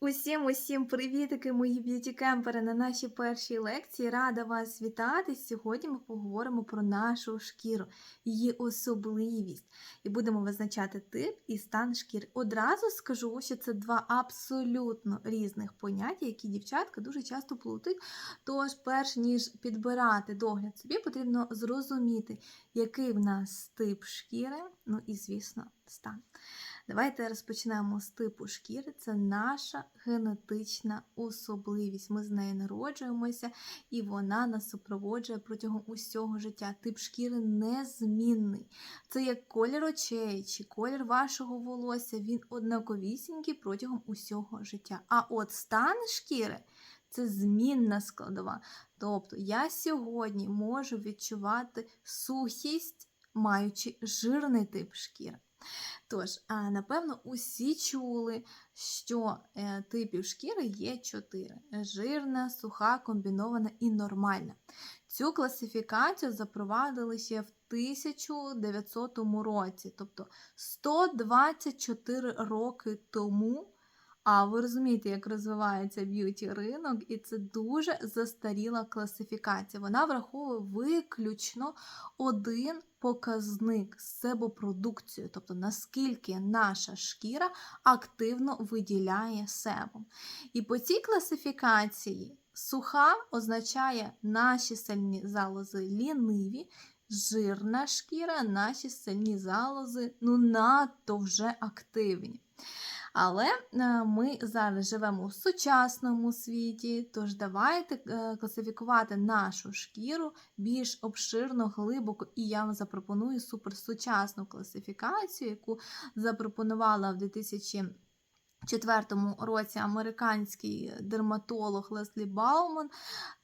Усім усім привітики, мої б'юті-кемпери на нашій першій лекції. Рада вас вітати. Сьогодні ми поговоримо про нашу шкіру, її особливість, і будемо визначати тип і стан шкіри. Одразу скажу, що це два абсолютно різних поняття, які дівчатка дуже часто плутають. Тож, перш ніж підбирати догляд собі, потрібно зрозуміти, який в нас тип шкіри, ну і, звісно, стан. Давайте розпочнемо з типу шкіри. Це наша генетична особливість. Ми з нею народжуємося, і вона нас супроводжує протягом усього життя. Тип шкіри незмінний. Це як колір очей чи колір вашого волосся. Він однаковісінький протягом усього життя. А от стан шкіри. Це змінна складова. Тобто я сьогодні можу відчувати сухість, маючи жирний тип шкіри. Тож, напевно, усі чули, що е, типів шкіри є чотири: жирна, суха, комбінована і нормальна. Цю класифікацію запровадили ще в 1900 році, тобто 124 роки тому. А ви розумієте, як розвивається б'юті ринок, і це дуже застаріла класифікація. Вона враховує виключно один показник себопродукцію, тобто наскільки наша шкіра активно виділяє себум. І по цій класифікації суха означає наші сильні залози ліниві. Жирна шкіра, наші сильні залози ну надто вже активні. Але е, ми зараз живемо у сучасному світі, тож давайте е, класифікувати нашу шкіру більш обширно, глибоко, і я вам запропоную суперсучасну класифікацію, яку запропонувала в 2000 четвертому році американський дерматолог Леслі Бауман.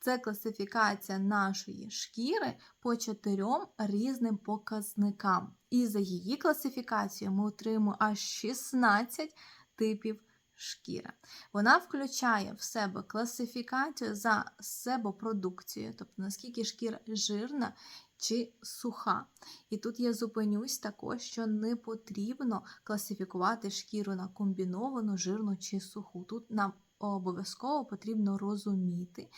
Це класифікація нашої шкіри по чотирьом різним показникам. І за її класифікацією ми отримуємо аж 16 типів шкіри. Вона включає в себе класифікацію за себопродукцією, тобто наскільки шкіра жирна чи суха. І тут я зупинюсь також, що не потрібно класифікувати шкіру на комбіновану, жирну чи суху. Тут нам обов'язково потрібно розуміти,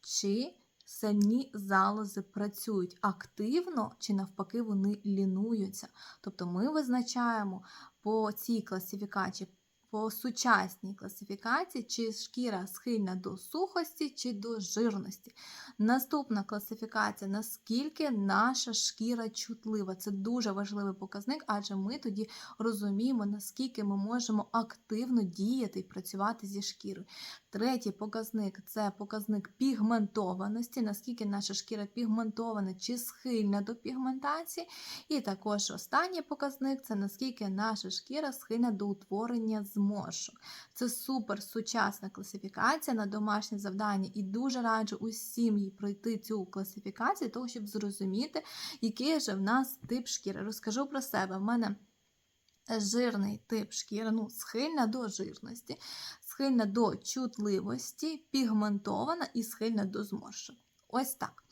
чи сальні залози працюють активно, чи навпаки вони лінуються. Тобто ми визначаємо по цій класифікації по сучасній класифікації, чи шкіра схильна до сухості чи до жирності. Наступна класифікація, наскільки наша шкіра чутлива. Це дуже важливий показник, адже ми тоді розуміємо, наскільки ми можемо активно діяти і працювати зі шкірою. Третій показник це показник пігментованості, наскільки наша шкіра пігментована чи схильна до пігментації. І також останній показник це наскільки наша шкіра схильна до утворення зморшок. Це супер сучасна класифікація на домашнє завдання, і дуже раджу усім їй пройти цю класифікацію, того, щоб зрозуміти, який же в нас тип шкіри. Розкажу про себе. В мене жирний тип шкіри, ну, схильна до жирності, схильна до чутливості, пігментована і схильна до зморшок. Ось так.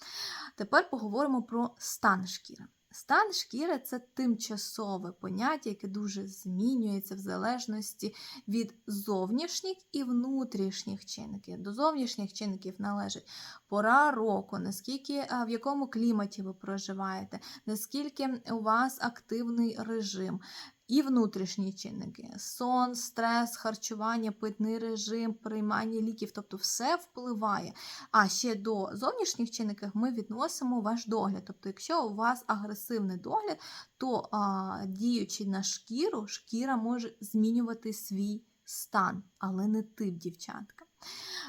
Тепер поговоримо про стан шкіри. Стан шкіри це тимчасове поняття, яке дуже змінюється в залежності від зовнішніх і внутрішніх чинників. До зовнішніх чинників належить пора року, наскільки в якому кліматі ви проживаєте, наскільки у вас активний режим, і внутрішні чинники: сон, стрес, харчування, питний режим, приймання ліків, тобто все впливає. А ще до зовнішніх чинників ми відносимо ваш догляд. Тобто, якщо у вас агресивний догляд, то а, діючи на шкіру, шкіра може змінювати свій стан, але не тип дівчатка.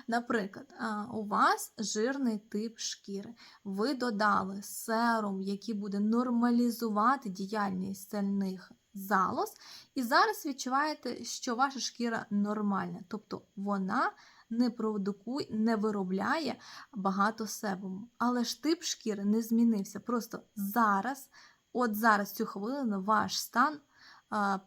Наприклад, у вас жирний тип шкіри. Ви додали серум, який буде нормалізувати діяльність сильних залоз, і зараз відчуваєте, що ваша шкіра нормальна, тобто вона не продукує, не виробляє багато себуму. Але ж тип шкіри не змінився. Просто зараз, от зараз цю хвилину, ваш стан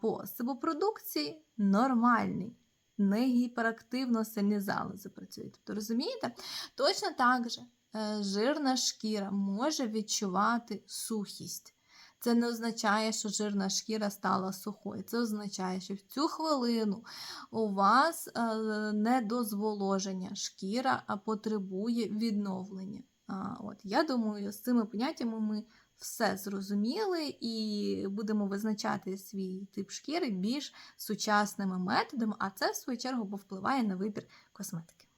по себопродукції нормальний. Не гіперактивно сильні залози працюють. Тобто, розумієте? Точно так же е, жирна шкіра може відчувати сухість. Це не означає, що жирна шкіра стала сухою. Це означає, що в цю хвилину у вас е, недозволоження шкіра потребує відновлення. От, я думаю, з цими поняттями ми все зрозуміли і будемо визначати свій тип шкіри більш сучасними методами, а це, в свою чергу, повпливає на вибір косметики.